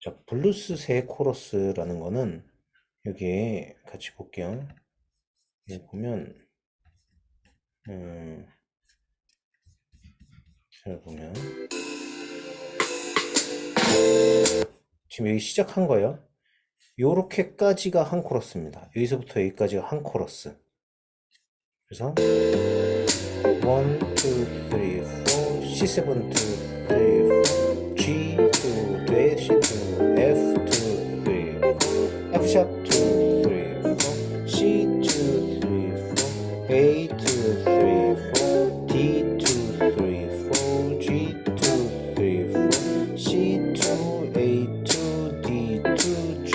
자, 블루스 세 코러스라는 거는 여기에 같이 볼게요. 여기 보면 음, 잘 보면 지금 여기 시작한 거예요. 요렇게까지가 한 코러스입니다. 여기서부터 여기까지가 한 코러스. 그래서 1, 2, 3, 4, C7, 2, 3, 4, G, 2 F 2 3 4 F 샵 2 3 4 C 2 3 4 A 2 3 4 D 2 3 4 G 2 3 4 C 2 A 2 D 2 G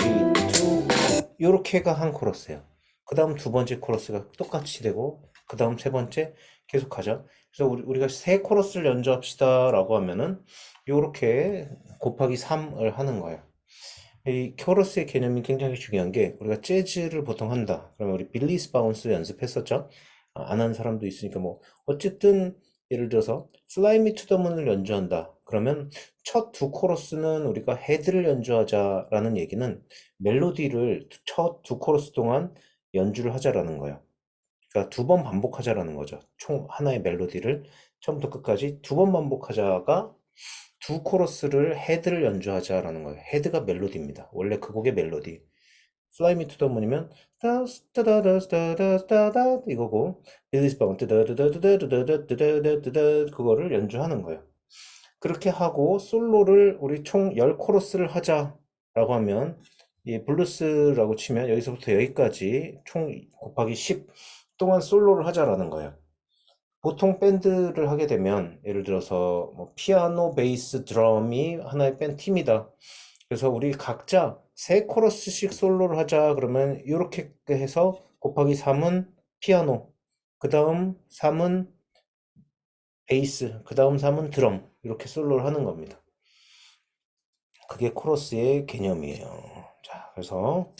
2 요렇게가 한 코러스예요. 그 다음 두 번째 코러스가 똑같이 되고 그 다음 세 번째 계속 하죠. 그래서 우리, 우리 가 세 코러스를 연주합시다 라고 하면은 요렇게 곱하기 3을 하는 거예요. 이 코러스의 개념이 굉장히 중요한 게 우리가 재즈를 보통 한다. 그러면 우리 빌리스 바운스 연습했었죠. 안 한 사람도 있으니까 뭐 어쨌든 예를 들어서 Fly Me to the Moon을 연주한다. 그러면 첫 두 코러스는 우리가 헤드를 연주하자라는 얘기는 멜로디를 첫 두 코러스 동안 연주를 하자라는 거예요. 그러니까 두 번 반복하자라는 거죠. 총 하나의 멜로디를 처음부터 끝까지 두 번 반복하자가 두 코러스를 헤드를 연주하자라는 거예요. 헤드가 멜로디입니다. 원래 그 곡의 멜로디. Fly Me to the Moon이면 따다다다다다다다 이거고 빌리스 바운 따다다다다다다다다다 그거를 연주하는 거예요. 그렇게 하고 솔로를 우리 총 10코러스를 하자라고 하면 이 블루스라고 치면 여기서부터 여기까지 총 곱하기 10 동안 솔로를 하자라는 거예요. 보통 밴드를 하게 되면 예를 들어서 뭐 피아노, 베이스, 드럼이 하나의 밴드 팀이다. 그래서 우리 각자 세 코러스씩 솔로를 하자 그러면 이렇게 해서 곱하기 3은 피아노, 그 다음 3은 베이스, 그 다음 3은 드럼 이렇게 솔로를 하는 겁니다. 그게 코러스의 개념이에요. 자, 그래서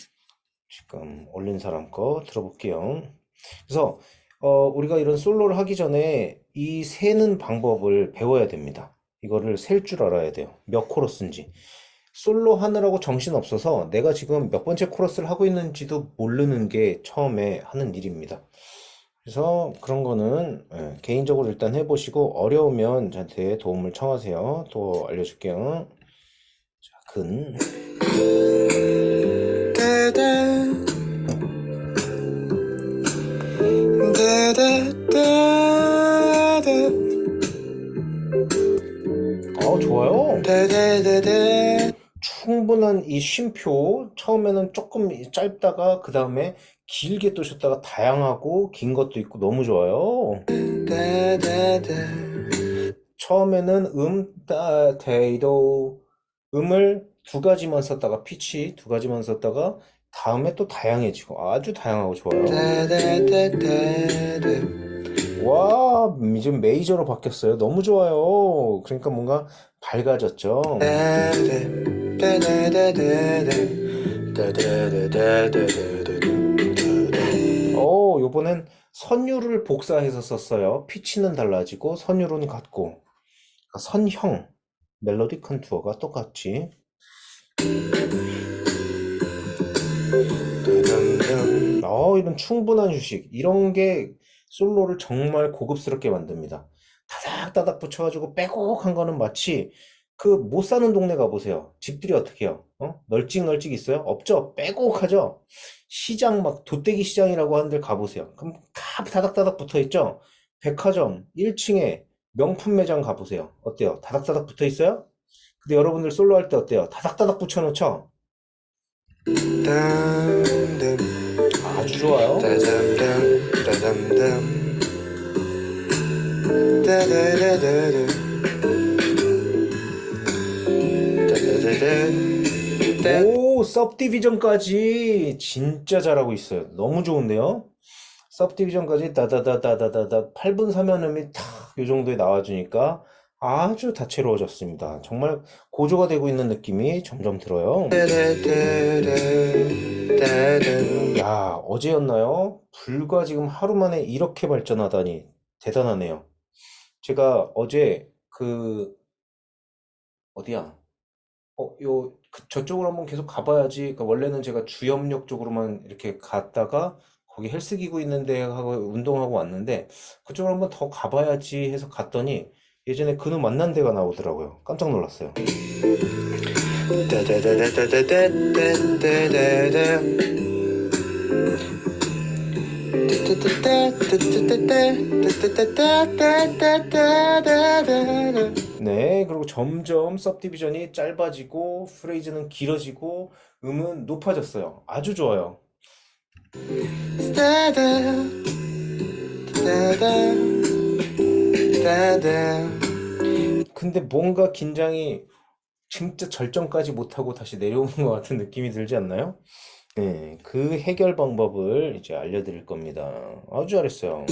지금 올린 사람 거 들어볼게요. 그래서 어, 우리가 이런 솔로를 하기 전에 이 세는 방법을 배워야 됩니다. 이거를 셀 줄 알아야 돼요. 몇 코러스인지. 솔로 하느라고 정신 없어서 내가 지금 몇 번째 코러스를 하고 있는지도 모르는 게 처음에 하는 일입니다. 그래서 그런 거는 예, 개인적으로 일단 해보시고 어려우면 저한테 도움을 청하세요. 또 알려줄게요. 자, 근. 아, 좋아요. 충분한 이 쉼표 처음에는 조금 짧다가 그 다음에 길게 또 쉬었다가 다양하고 긴 것도 있고 너무 좋아요. 처음에는 음, 따, 데이도 음을 두 가지만 썼다가 피치 두 가지만 썼다가 다음에 또 다양해지고 아주 다양하고 좋아요. 와, 지금 메이저로 바뀌었어요. 너무 좋아요. 그러니까 뭔가 밝아졌죠. 오, 요번엔 선율을 복사해서 썼어요. 피치는 달라지고 선율은 같고 그러니까 선형 멜로디 컨투어가 똑같지. 어, 이런 충분한 휴식 이런 게 솔로를 정말 고급스럽게 만듭니다. 다닥다닥 붙여가지고 빼곡한 거는 마치 그 못 사는 동네 가보세요. 집들이 어떻게 해요? 어? 널찍널찍 있어요? 없죠? 빼곡하죠? 시장 막 도떼기 시장이라고 하는 데 가보세요. 그럼 다 다닥다닥 붙어 있죠? 백화점 1층에 명품 매장 가보세요. 어때요? 다닥다닥 붙어 있어요? 근데 여러분들 솔로 할 때 어때요? 다닥다닥 붙여놓죠? 아주 좋아요. 오, 섭디비전까지 진짜 잘하고 있어요. 너무 좋은데요? 섭디비전까지 다다다다다다다 8분 사면음이 탁 요 정도에 나와주니까 아주 다채로워졌습니다. 정말 고조가 되고 있는 느낌이 점점 들어요. 야, 어제였나요? 불과 지금 하루 만에 이렇게 발전하다니 대단하네요. 제가 어제 그 어디야? 어, 요, 그, 저쪽으로 한번 계속 가봐야지. 그러니까 원래는 제가 주염역 쪽으로만 이렇게 갔다가 거기 헬스 기구 있는데 하고 운동하고 왔는데 그쪽으로 한번 더 가봐야지 해서 갔더니 예전에 근우 만난 데가 나오더라고요. 깜짝 놀랐어요. 네, 그리고 점점 सब디비전이 짧아지고 프레이즈는 길어지고 음은 높아졌어요. 아주 좋아요. 근데 뭔가 긴장이 진짜 절정까지 못하고 다시 내려오는 것 같은 느낌이 들지 않나요? 네, 그 해결 방법을 이제 알려드릴 겁니다. 아주 잘했어요.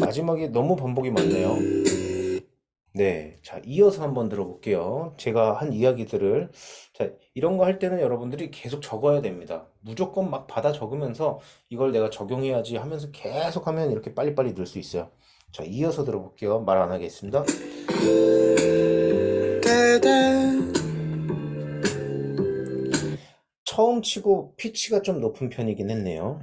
마지막에 너무 반복이 많네요. 네, 자, 이어서 한번 들어볼게요. 제가 한 이야기들을, 자, 이런 거 할 때는 여러분들이 계속 적어야 됩니다. 무조건 막 받아 적으면서 이걸 내가 적용해야지 하면서 계속 하면 이렇게 빨리빨리 늘 수 있어요. 자, 이어서 들어볼게요. 말 안 하겠습니다. 처음 치고 피치가 좀 높은 편이긴 했네요.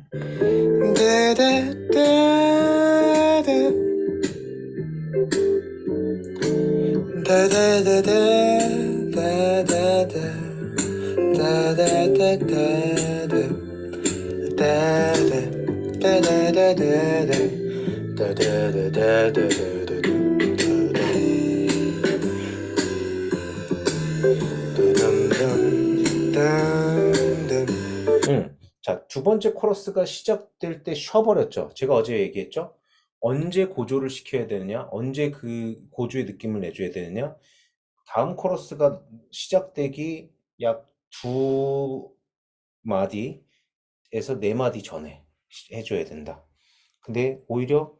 음. 자, 두 번째 코러스가 시작될 때 쉬어버렸죠. 제가 어제 얘기했죠. 언제 고조를 시켜야 되느냐, 언제 그 고조의 느낌을 내줘야 되느냐. 다음 코러스가 시작되기 약 두 마디에서 네 마디 전에 시- 해줘야 된다. 근데 오히려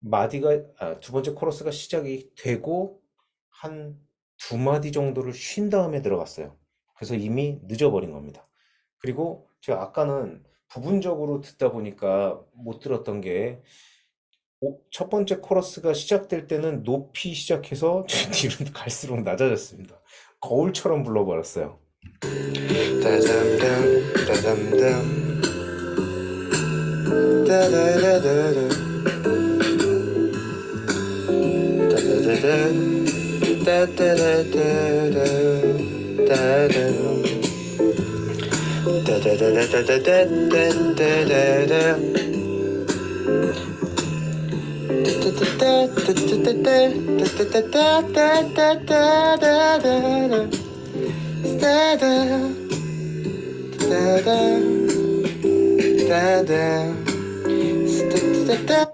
마디가, 아, 두 번째 코러스가 시작이 되고 한 두 마디 정도를 쉰 다음에 들어갔어요. 그래서 이미 늦어버린 겁니다. 그리고 제가 아까는 부분적으로 듣다 보니까 못 들었던 게, 오- 첫 번째 코러스가 시작될 때는 높이 시작해서 뒤로 갈수록 낮아졌습니다. 거울처럼 불러버렸어요.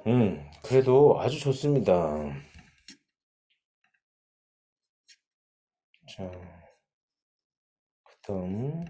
음, 그래도 아주 좋습니다. 자, 그 다음